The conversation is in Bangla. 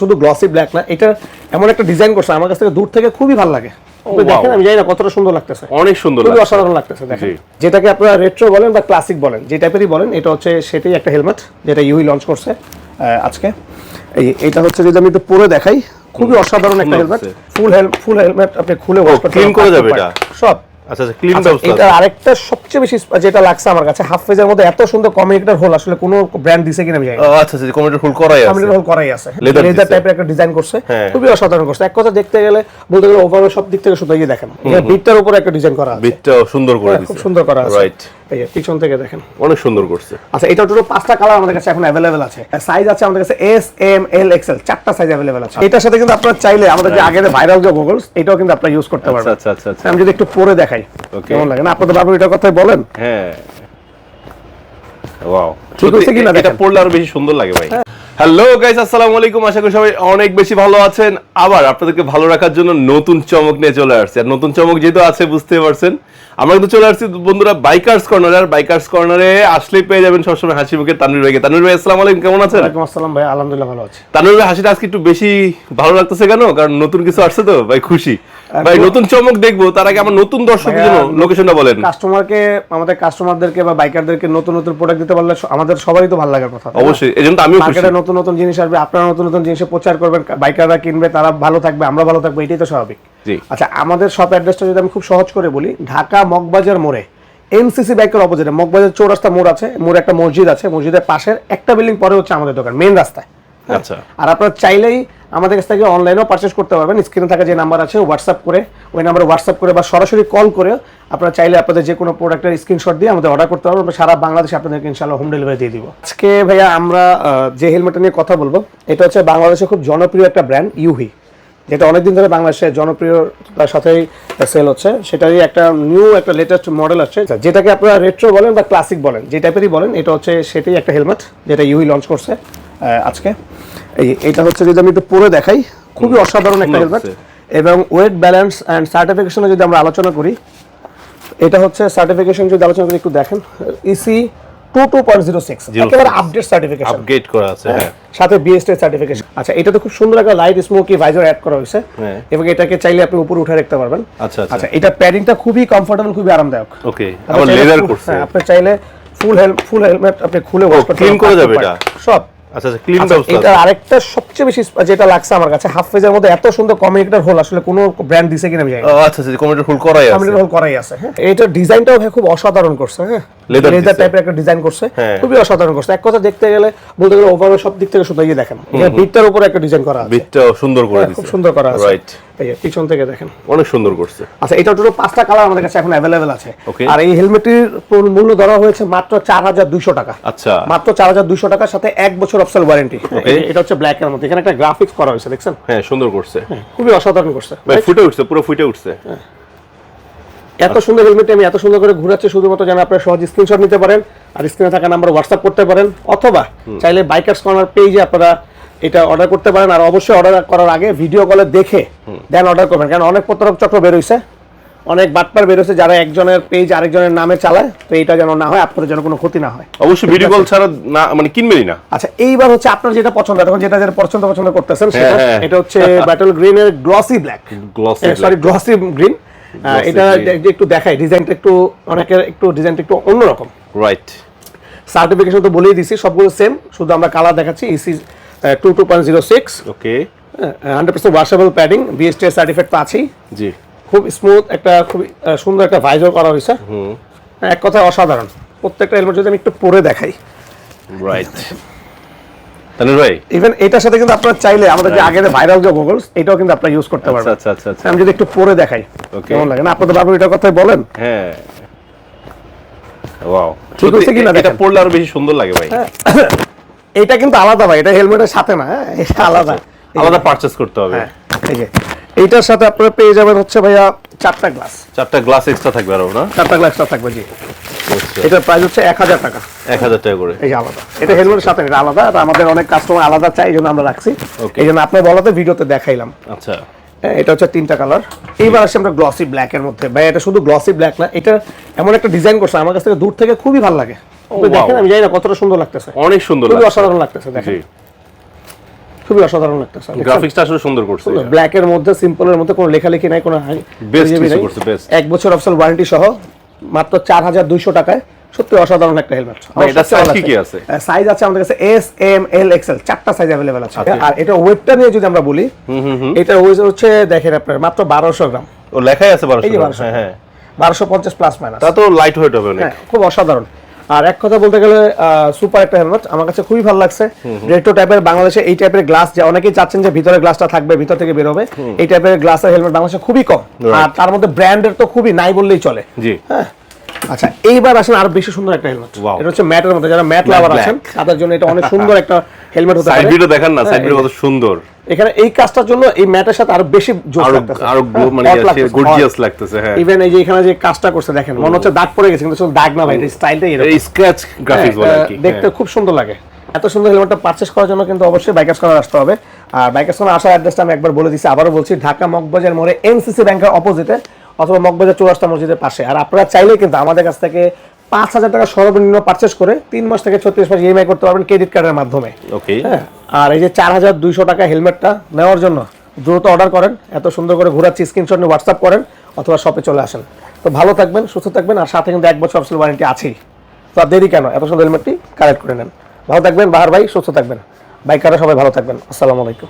শুধু গ্লসি ব্ল্যাক না এটা এমন একটা ডিজাইন করছে আমার কাছ থেকে দূর থেকে খুবই ভালো লাগে। দেখেন আমি জানি না কতটা সুন্দর লাগতেছে। অনেক সুন্দর খুবই অসাধারণ লাগতেছে দেখেন। যেটাকে আপনারা রেট্রো বলেন বা ক্লাসিক বলেন যে টাইপেরই বলেন এটা হচ্ছে সেটাই একটা হেলমেট যেটা ইউই লঞ্চ করছে আজকে। এই এটা হচ্ছে যদি আমি একটু পরে দেখাই খুবই অসাধারণ একটা হেলমেট ফুল হেল ফুল হেলমেট আপনি খুলে clean করে যাবে এটা? সব। আচ্ছা আচ্ছা ক্লিন আচ্ছা, ব্যবস্থা। এটা আরেকটা সবচেয়ে বেশি যেটা লাগছে আমার কাছে হাফ পেজের মধ্যে এত সুন্দর কমিউনিকেটর হোল আসলে কোনো ব্র্যান্ড দিছে কিনা আমি জানি না। আচ্ছা আচ্ছা করাই আছে। কমিউনিকেটর হোল করাই আছে। লেদার। টাইপের একটা ডিজাইন করছে হ্যাঁ। খুবই অসাধারণ করছে। এক কথা দেখতে গেলে বলতে গেলে ওভারঅল সব দিক থেকে শুধু গিয়ে দেখেন বিটটার উপরে একটা ডিজাইন করা আছে। বিটটাও সুন্দর করে হ্যাঁ, খুব সুন্দর করা আছে। রাইট এই যে পিছন থেকে দেখেন। অনেক সুন্দর করছে। আচ্ছা এটা টোটাল পাঁচটা কালার আমাদের কাছে এখন অ্যাভেলেবেল আছে। সাইজ আছে আমাদের কাছে এস এম এল এক্সেল চারটা সাইজ অ্যাভেলেবেল আছে। এটার সাথে কিন্তু আপনারা চাইলে আমাদের যে আগের ভাইরাল যে গোগলস এটাও কিন্তু আপনারা ইউজ করতে আচ্ছা পারবেন। আচ্ছা আচ্ছা আচ্ছা। আমি যদি একটু পরে দেখাই কেমন লাগে না? আপনাদের বাবু এটার কথাই বলেন? হ্যাঁ। ওয়াও ঠিক আছে কিনা এটা। পড়লে আরও বেশি সুন্দর লাগে ভাই। হ্যালো গাইস আসসালামু আলাইকুম। আশা করি সবাই অনেক বেশি ভালো আছেন। আবার আপনাদেরকে ভালো রাখার জন্য নতুন চমক নিয়ে চলে আসছে। আর নতুন চমক যেহেতু আছে বুঝতে পারছেন। আমরা কিন্তু চলে আসছি বন্ধুরা বাইকার্স কর্নার আর বাইকার্স কর্নারে আসলেই পেয়ে যাবেন সবসময় হাসি মুখে তানভীর ভাইকে। তানভীর ভাই আসসালামু আলাইকুম কেমন আছেন? ওয়ালাইকুম আসসালাম ভাই আলহামদুলিল্লাহ ভালো আছি। তানভীর ভাই হাসিটা আজকে একটু বেশি ভালো লাগতেছে কেন? কারণ নতুন কিছু আসছে তো ভাই খুশি। ভাই নতুন চমক দেখব তার আগে আমার নতুন দর্শকদের জন্য লোকেশনটা বলেন। কাস্টমারকে আমাদের কাস্টমারদেরকে বা বাইকারদেরকে নতুন নতুন প্রোডাক্ট দিতে পারলে আমাদের সবারই তো ভালো লাগার কথা অবশ্যই এই জন্য তো আমিও খুশি। নতুন নতুন জিনিস আসবে আপনারা নতুন নতুন জিনিসে প্রচার করবেন বাইকাররা কিনবে তারা ভালো থাকবে আমরা ভালো থাকব এটাই তো স্বাভাবিক আচ্ছা আমাদের শপ অ্যাড্রেসটা যদি আমি খুব সহজ করে বলি ঢাকা মগবাজার মোড়ে এমসিসি ব্যাংকের অপোজিটে মগবাজার চৌরাস্তা মোড় আছে মোড়ে একটা মসজিদ আছে মসজিদের পাশের একটা বিল্ডিং পরে হচ্ছে আমাদের দোকান মেন রাস্তায়? আচ্ছা। আর আপনারা চাইলেই আমাদের কাছ থেকে অনলাইনেও পারচেস করতে পারবেন। স্ক্রিনে থাকা যে নাম্বার আছে হোয়াটসঅ্যাপ করে ওই নাম্বারে হোয়াটসঅ্যাপ করে বা সরাসরি কল করে আপনারা চাইলে আপনাদের যে কোনো প্রোডাক্টের স্ক্রিনশট দিয়ে আমাদের অর্ডার করতে পারবেন। সারা বাংলাদেশে আপনাদেরকে ইনশাআল্লাহ হোম ডেলিভারি দিয়ে দিব। আজকে ভাইয়া আমরা যে হেলমেটটা নিয়ে কথা বলব এটা হচ্ছে বাংলাদেশে খুব জনপ্রিয় একটা ব্র্যান্ড ইউহি যেটা অনেকদিন ধরে বাংলাদেশে জনপ্রিয়তার সাথেই সেল হচ্ছে। সেটারই একটা নিউ একটা লেটেস্ট মডেল আছে। যেটাকে আপনারা রেট্রো বলেন বা ক্লাসিক বলেন যে টাইপেরই বলেন এটা হচ্ছে সেটাই একটা হেলমেট যেটা ইউই লঞ্চ করছে। আজকে। এই এটা হচ্ছে যদি আমি একটু পরে দেখাই খুবই অসাধারণ একটা হেলমেট। এবং ওয়েট ব্যালেন্স অ্যান্ড সার্টিফিকেশনে যদি আমরা আলোচনা করি এটা হচ্ছে সার্টিফিকেশন যদি আলোচনা করি একটু দেখেন। EC two two point zero six একেবারে আপডেট সার্টিফিকেশন আপগ্রেড করা আছে হ্যাঁ সাথে বিএসটি সার্টিফিকেশন আচ্ছা এটাতে খুব সুন্দর একটা লাইট স্মোকি ভাইজার অ্যাড করা হয়েছে। হ্যাঁ। এবং এটাকে চাইলে আপনি উপরে উঠে রাখতে পারবেন। আচ্ছা আচ্ছা। আচ্ছা এটা প্যাডিংটা খুবই কমফোর্টেবল খুবই আরামদায়ক। ওকে আবার লেদার করছে। হ্যাঁ, আপনি চাইলে ফুল হেল ফুল হেলমেট আপনি খুলে wash করতে clean পারবেন, করে যাবে এটা? সব। আচ্ছা আচ্ছা ক্লিন আচ্ছা, ব্যবস্থা এটা আরেকটা সবচেয়ে বেশি যেটা লাগছে আমার কাছে হাফ পেজের মধ্যে এত সুন্দর কমিউনিকেটর হোল আসলে কোনো ব্র্যান্ড দিছে কিনা আমি জানি আচ্ছা আচ্ছা করাই আছে। কমিউনিকেটর হোল করাই আছে হ্যাঁ। এটার ডিজাইনটাও ভাই খুব অসাধারণ করছে হ্যাঁ। লেদার। টাইপের একটা ডিজাইন করছে হ্যাঁ। খুবই অসাধারণ করছে। এক কথা দেখতে গেলে বলতে গেলে ওভারঅল সব দিক থেকে যে দেখেন বিটটার উপরে একটা ডিজাইন করা আছে। সুন্দর করে হ্যাঁ, খুব সুন্দর করা আছে। রাইট এই পিছন থেকে দেখেন। অনেক সুন্দর করছে। আচ্ছা এটা টোটাল পাঁচটা কালার আমাদের কাছে এখন অ্যাভেলেবেল আছে। আর এই হেলমেটের মূল্য ধরা হয়েছে মাত্র চার হাজার দুইশো টাকা। আচ্ছা। মাত্র চার হাজার দুইশো টাকার সাথে এক বছর অফসেল ওয়ারেন্টি এটা হচ্ছে ব্ল্যাক এর মধ্যে। এখানে একটা গ্রাফিক্স করা হয়েছে দেখছেন? হ্যাঁ সুন্দর করছে। খুবই অসাধারণ করছে। ফুটে উঠছে পুরো ফুটে উঠছে। এত সুন্দর হেলমেট আমি এত সুন্দর করে ঘুরাচ্ছি শুধুমাত্র যেন আপনারা সহজ স্ক্রিনশট নিতে পারেন আর স্ক্রিনে থাকা নাম্বার হোয়াটসঅ্যাপ করতে পারেন অথবা চাইলে বাইকার্স কর্নার পেজে আপনারা এটা অর্ডার করতে পারেন আর অবশ্যই অর্ডার করার আগে ভিডিও কলে দেখে দেন অর্ডার করবেন। কারণ অনেক প্রতারক চক্র বেরোইছে অনেক বাটপার বেরোছে যারা একজনের পেজ আরেকজনের নামে চালায় তো এটা যেন না হয় আপনাদের যেন কোনো ক্ষতি না হয়। অবশ্যই ভিডিও কল ছাড়া না মানে কিনবেনই না। আচ্ছা এইবার হচ্ছে আপনার যেটা পছন্দ এখন যেটা যেটা পছন্দ পছন্দ করতেছেন সেটা হ্যাঁ। এটা হচ্ছে ব্যাটল গ্রিনের glossy black glossy sorry glossy green এটা একটু দেখাই ডিজাইনটা একটু অনেকের একটু ডিজাইনটা একটু অন্যরকম। রাইট সার্টিফিকেশন তো বলেই দিছি সবগুলো সেম শুধু আমরা কালার দেখাচ্ছি EC two two point zero six okay hundred percent washable padding BST certificate তো আছেই। জি। খুব স্মুথ একটা খুব সুন্দর একটা ভাইজর করা হয়েছে। হ্যাঁ, এক কথায় অসাধারণ। প্রত্যেকটা হেলমেট যদি আমি একটু পরে দেখাই। রাইট ভাই? ইভেন এটার সাথে কিন্তু আপনারা চাইলে আমাদের যে আগের ভাইরাল যে গোগলস এটাও কিন্তু আপনারা ইউজ করতে আচ্ছা পারবেন। আচ্ছা আচ্ছা আচ্ছা। আমি যদি একটু পরে দেখাই কেমন লাগে? না আপনাদের বাবু এটার কথাই বলেন? হ্যাঁ। ওয়াও ঠিক কিনা এটা। পড়লে আরও বেশি সুন্দর লাগে ভাই। এটা কিন্তু আলাদা ভাই এটা হেলমেটের সাথে না হ্যাঁ এটা আলাদা। আলাদা পারচেজ করতে হবে। হ্যাঁ এই যে। এইটার সাথে আপনারা পেয়ে যাবেন হচ্ছে ভাইয়া চারটা গ্লাস চারটা গ্লাস এক্সট্রা থাকবে আরও না? চারটা গ্লাসটা থাকবে জি। এটার প্রাইস হচ্ছে এক হাজার টাকা। এক হাজার টাকা করে। এই আলাদা। এটা হেলমেটের সাথে এটা আলাদা। আর আমাদের অনেক কাস্টমার আলাদা চাই এই জন্য আমরা রাখছি। এই জন্য আপনার বলাতে ভিডিওতে দেখাইলাম। আচ্ছা। হ্যাঁ, এটা হচ্ছে তিনটা কালার এইবার আসছে আমরা গ্লসি ব্ল্যাক এর মধ্যে। ভাই এটা শুধু গ্লসি ব্ল্যাক না এটা এমন একটা ডিজাইন করছে আমার কাছ থেকে দূর থেকে খুবই ভালো লাগে। দেখেন আমি জানি না কতটা সুন্দর লাগতেছে। অনেক সুন্দর অসাধারণ লাগতেছে দেখেন। খুবই অসাধারণ একটা গ্রাফিক্সটা আসলে সুন্দর করছে এটা। ব্ল্যাক এর মধ্যে সিম্পলের মধ্যে কোনো লেখালেখি নাই কোনো হাবিজাবি কিছু করছে, best। এক বছর অফিসিয়াল ওয়ারেন্টি সহ মাত্র চার হাজার দুইশো টাকায় সত্যি অসাধারণ একটা হেলমেট এটার size কি কি আছে? সাইজ আছে আমাদের কাছে এস এম এল এক্সেল চারটা সাইজ অ্যাভেলেবেল আছে। আচ্ছা। আর এটা ওয়েটটা নিয়ে যদি আমরা বলি এটা ওয়েট হচ্ছে দেখেন আপনার মাত্র বারোশো গ্রাম। ও লেখাই আছে বারোশো এই যে গ্রাম। 1200 হ্যাঁ হ্যাঁ। বারোশো পঞ্চাশ প্লাস মাইনাস তা তো লাইট ওয়েট হবে অনেক। হ্যাঁ খুব অসাধারণ। আর এক কথা বলতে গেলে সুপার একটা হেলমেট আমার কাছে খুবই ভালো লাগছে। রেট্রো টাইপের বাংলাদেশে এই টাইপের গ্লাস যে অনেকেই চাচ্ছেন যে ভিতরে গ্লাসটা থাকবে ভিতর থেকে বের হবে। এই টাইপের গ্লাসের হেলমেট বাংলাদেশে খুবই কম। আর তার মধ্যে ব্র্যান্ডের তো খুবই নাই বললেই চলে। জি। হ্যাঁ। আচ্ছা এইবার আসেন আরও বেশি সুন্দর একটা হেলমেট. এটা হচ্ছে ম্যাটের মধ্যে যারা ম্যাট লাভার আছেন তাদের জন্য এটা অনেক সুন্দর একটা হেলমেট হতে সাইড পারে। ভিডিও দেখেন না হ্যাঁ, সাইড ভিডিও কত সুন্দর। এখানে এই কাজটার জন্য এই ম্যাটের সাথে আরও বেশি জোশ আরও লাগতেছে। আরও হ্যাঁ, মানে লাগতেছে, hot। গর্জিয়াস লাগতেছে। হ্যাঁ। ইভেন এই যে এখানে যে কাজটা করছে দেখেন মনে হচ্ছে দাগ পড়ে গেছে কিন্তু আসলে দাগ না ভাই এটা স্টাইলটাই এরকম। এই স্ক্র্যাচ গ্রাফিক্স বলে হ্যাঁ, কি দেখতে খুব সুন্দর লাগে। এত সুন্দর হেলমেটটা পারচেস করার জন্য কিন্তু অবশ্যই বাইকার্স কর্নার আসতে হবে। আর বাইকার্স কর্নার আসার অ্যাড্রেসটা আমি একবার বলে দিচ্ছি আবারও বলছি ঢাকা মগবাজার মোড়ে এনসিসি ব্যাংকের অপোজিটে অথবা মগবাজার চৌরাস্তা মসজিদের পাশে। আর আপনারা চাইলে কিন্তু আমাদের কাছ থেকে পাঁচ হাজার টাকা সর্বনিম্ন পারচেস করে তিন মাস থেকে ছত্রিশ মাস ইএমআই করতে পারবেন ক্রেডিট কার্ডের মাধ্যমে। ওকে হ্যাঁ? আর এই যে চার হাজার দুইশো টাকা হেলমেটটা নেওয়ার জন্য দ্রুত অর্ডার করেন এত সুন্দর করে ঘোরাচ্ছি স্ক্রিনশট নিয়ে হোয়াটসঅ্যাপ করেন অথবা শপে চলে আসেন। তো ভালো থাকবেন সুস্থ থাকবেন আর সাথে কিন্তু এক বছর অফিসিয়াল ওয়ারেন্টি আছেই। তো আর দেরি কেন এত সুন্দর হেলমেটটি কালেক্ট করে নেন। ভালো থাকবেন বাহার ভাই সুস্থ থাকবেন। বাইকাররা সবাই ভালো থাকবেন। আসসালামু আলাইকুম।